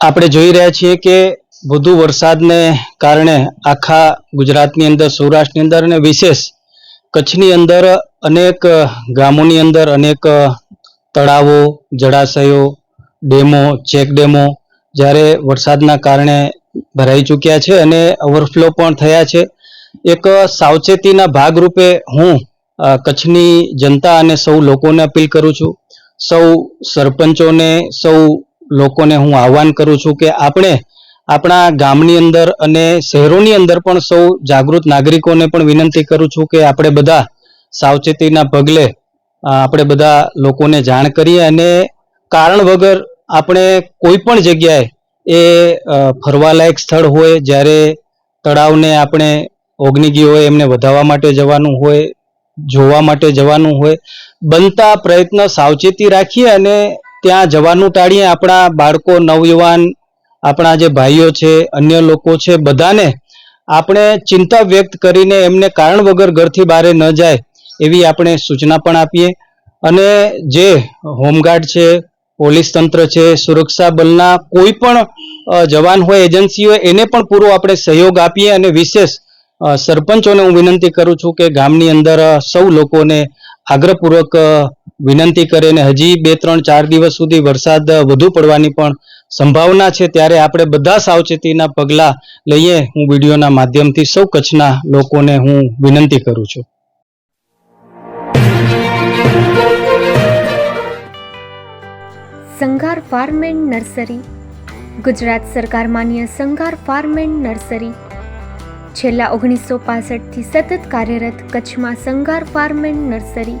આપણે જોઈ રહ્યા છીએ કે વધુ વરસાદને કારણે આખા ગુજરાતની અંદર, સૌરાષ્ટ્રની અંદર અને વિશેષ કચ્છની અંદર અનેક ગામોની અંદર અનેક તળાવો, જળાશયો, ડેમો, ચેક ડેમો જ્યારે વરસાદના કારણે ભરાઈ ચૂક્યા છે અને ઓવરફ્લો પણ થયા છે. એક સાવચેતીના ભાગરૂપે હું કચ્છની જનતા અને સૌ લોકોને અપીલ કરું છું. સૌ સરપંચોને, સૌ લોકોને હું આહવાન કરું છું કે આપણે આપણા ગામની અંદર અને શહેરોની અંદર પણ સૌ જાગૃત નાગરિકોને પણ વિનંતી કરું છું કે આપણે બધા સાવચેતીના પગલે આપણે બધા લોકોને જાણ કરીએ અને કારણ વગર આપણે કોઈ પણ જગ્યાએ એ ફરવાલાયક સ્થળ હોય, જ્યારે તળાવને આપણે ઓગની હોય, એમને વધાવવા માટે જવાનું હોય, જોવા માટે જવાનું હોય, બનતા પ્રયત્ન સાવચેતી રાખીએ અને ત્યાં જવાનું ટાળીએ આપણા બાળકો, નવયુવાન, આપણા જે ભાઈઓ છે, અન્ય લોકો છે, બધાને આપણે ચિંતા વ્યક્ત કરીને એમને કારણ વગર ઘરથી બહાર ન જાય એવી આપણે સૂચના પણ આપીએ. અને જે હોમગાર્ડ છે, પોલીસ તંત્ર છે, સુરક્ષા બલના કોઈ પણ જવાન હોય, એજન્સી હોય, એને પણ પૂરો આપણે સહયોગ આપીએ અને વિશેષ સરપંચોને હું વિનંતી કરું છું કે ગામની અંદર સૌ લોકોને આગ્રહપૂર્વક વિનંતી કરે હજી બે, ત્રણ, ચાર દિવસ સુધી વરસાદ વધુ પડવાની પણ સંભાવના છે. ત્યારે આપણે બધા સાવચેતીના પગલા લઈએ. હું વિડીયોના માધ્યમથી સૌ કચ્છના લોકોને હું વિનંતી કરું છું. Sanghar farm and nursery. Gujarat સરકાર માન્ય સંઘાર ફાર્મ એન્ડ નર્સરી. છેલ્લા ઓગણીસો પાસઠથી સતત કાર્યરત કચ્છમાં Sanghar farm and nursery.